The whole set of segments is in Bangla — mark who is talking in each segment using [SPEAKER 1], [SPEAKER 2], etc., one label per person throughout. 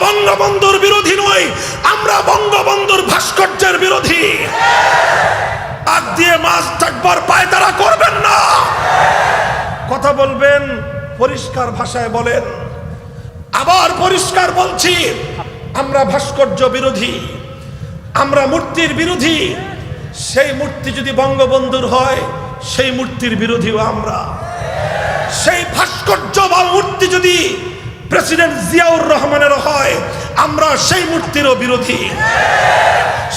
[SPEAKER 1] বঙ্গবন্ধুর বিরোধী নই, আমরা বঙ্গবন্ধুর ভাস্কর্যের বিরোধী। আর দিয়ে মাছ থাকবার পায়তারা করবেন না। কথা বলবেন, পরিষ্কার ভাষায় বলেন। আবার পরিষ্কার বলছি, আমরা ভাস্কর্য বিরোধী, আমরা মূর্তির বিরোধী। সেই মূর্তি যদি বঙ্গবন্ধুর হয়, সেই মূর্তির বিরোধীও আমরা। সেই ভাস্কর্য বা মূর্তি যদি প্রেসিডেন্ট জিয়াউর রহমানের হয়, আমরা সেই মূর্তিরও বিরোধী।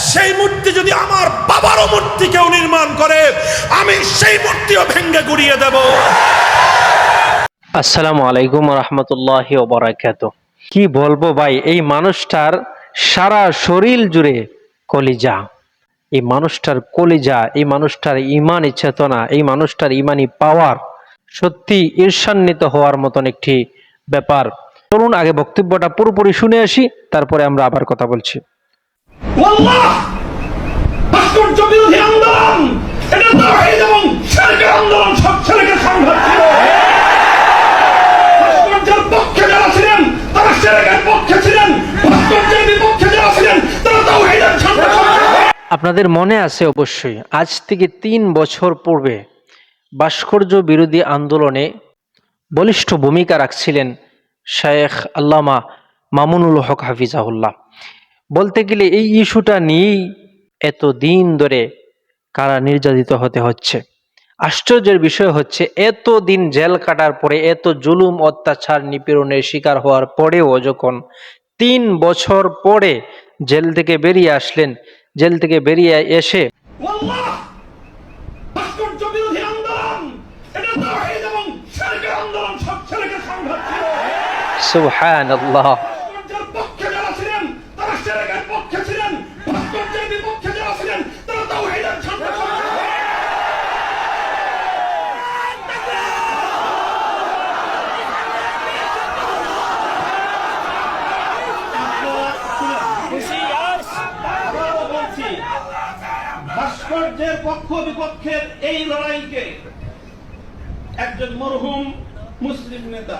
[SPEAKER 1] সেই মূর্তি যদি আমার বাবারও মূর্তি কেউ নির্মাণ করে, আমি সেই মূর্তিও ভেঙ্গে গুড়িয়ে দেব।
[SPEAKER 2] আসসালামু আলাইকুম রহমতুল্লাহ ওবরাকাত কি বলব ভাই, এই মানুষটার সারা শরীর জুড়ে কলিজা। এই মানুষটার কলিজা, এই মানুষটার ইমানি চেতনা, এই মানুষটার ইমানি পাওয়ার সত্যি ঈর্ষান্বিত হওয়ার মতন একটি ব্যাপার। চলুন আগে বক্তব্যটা পুরোপুরি শুনে আসি তারপরে আমরা আবার কথা বলছি।
[SPEAKER 1] আল্লাহ ভাস্কর্য বিরোধী আন্দোলন! এটা তাওহীদ এবং শিরকের আন্দোলন সব ছেলেকে সংঘাত পক্ষে যারা ছিলেন তারা শিরকের পক্ষে ছিলেন। ভাস্কর্যের বিপক্ষে যারা ছিলেন তারা তাওহীদের
[SPEAKER 2] আপনাদের মনে আছে অবশ্যই আজ থেকে তিন বছর পূর্বে ভাস্কর্য বিরোধী আন্দোলনে বলিষ্ঠ ভূমিকা রাখছিলেন শেখ আল্লামা মামুনুল হক হাফিজাহুল্লাহ। বলতে গেলে এই ইস্যুটা নিয়েই এত দিন ধরে কারা নির্যাতিত হতে হচ্ছে। আশ্চর্যের বিষয় হচ্ছে, এত দিন জেল কাটার পরে, এত জুলুম, অত্যাচার, নিপীড়নের শিকার হওয়ার পরেও যখন তিন বছর পরে জেল থেকে বেরিয়ে আসলেন, জেল থেকে বেরিয়ে এসে
[SPEAKER 1] আবারও বলছি, ভাস্কর্যের পক্ষ বিপক্ষের এই লড়াইকে একজন মরহুম মুসলিম নেতা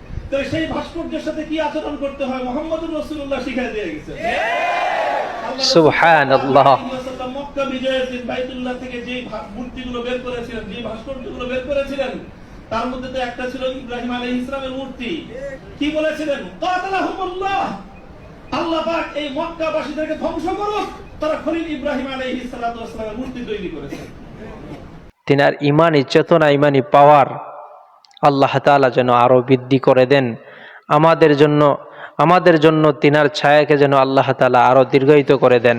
[SPEAKER 1] তাহলে সেই ভাস্কর্যের সাথে কি আচরণ করতে হয়? মোহাম্মদুর রাসূলুল্লাহ শিখিয়ে দিয়ে গেছে। আল্লাহ রাসূল
[SPEAKER 2] সুবহানাল্লাহ।
[SPEAKER 1] সাল্লাল্লাহু আলাইহি ওয়াসাল্লাম মক্কা বিজয়ের দিন বাইতুল্লাহ থেকে যে মূর্তিগুলো বের করেছিলেন যে ভাস্কর্যগুলো বের করেছিলেন তার মধ্যে তো একটা ছিল ইব্রাহিম আলাইহিস সালামের মূর্তি। কি বলেছিলেন? কাতালাহুমুল্লাহ। আল্লাহ পাক এই মক্কাবাসীদেরকে ধ্বংস করুক। তারা খলিল ইব্রাহিম আলাইহিস সালাতু ওয়াস সালামের মূর্তি তৈরি করেছে।
[SPEAKER 2] তিনার ইমানি চেতনা ইমানি পাওয়ার আল্লাহ তালা যেন আরও বৃদ্ধি করে দেন। আমাদের জন্য আমাদের জন্য তিনার ছায়াকে যেন আল্লাহ তালা আরও দীর্ঘায়িত করে দেন।